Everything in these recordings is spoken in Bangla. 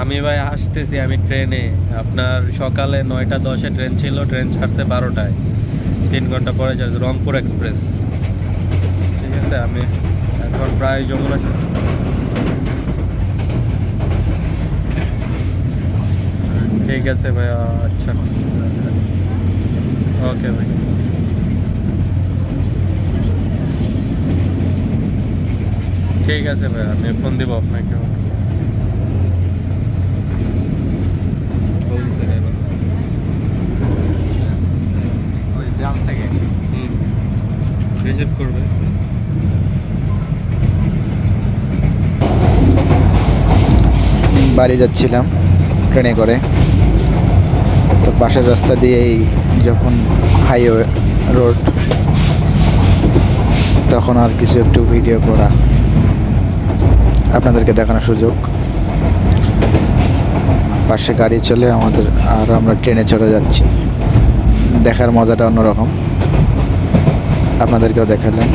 আমি ভাই আসতেছি আমি ট্রেনে। আপনার সকালে নয়টা দশে ট্রেন ছিল, ট্রেন ছাড়ছে বারোটায়। তিন ঘণ্টা পরে যাচ্ছে রংপুর এক্সপ্রেস। ঠিক আছে, আমি এখন প্রায় যমুনা ঠিক আছে ভাই আচ্ছা। ওকে ভাই। ঠিক আছে ভাই, আমি ফোন দিব আপনাকে। রিসিভ করবে। বাড়ি যাচ্ছিলাম ট্রেনে করে। তো পাশের রাস্তা দিয়েই যখন হাইওয়ে রোড তখন আর কিছু একটু ভিডিও করা, আপনাদেরকে দেখানোর সুযোগ। পাশে গাড়ি চলে আমাদের, আর আমরা ট্রেনে চড়ে যাচ্ছি। দেখার মজাটা অন্যরকম। আপনাদেরকেও দেখালাম।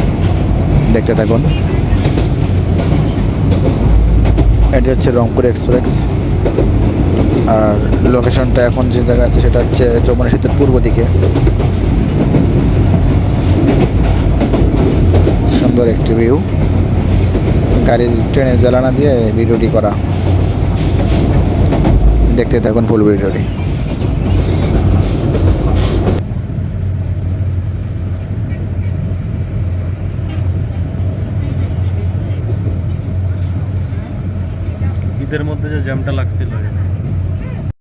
দেখতে থাকুন। এটি হচ্ছে রংপুর এক্সপ্রেস আর লোকেশনটা এখন যে জায়গা আছে সেটা হচ্ছে যমুনা সেতুর পূর্ব দিকে। সুন্দর একটি ভিউ গাড়ির ট্রেনের জ্বালানা দিয়ে ভিডিওটি করা। দেখতে থাকুন ফুল ভিডিওটি ঈদের মধ্যে যে জ্যামটা লাগছিল।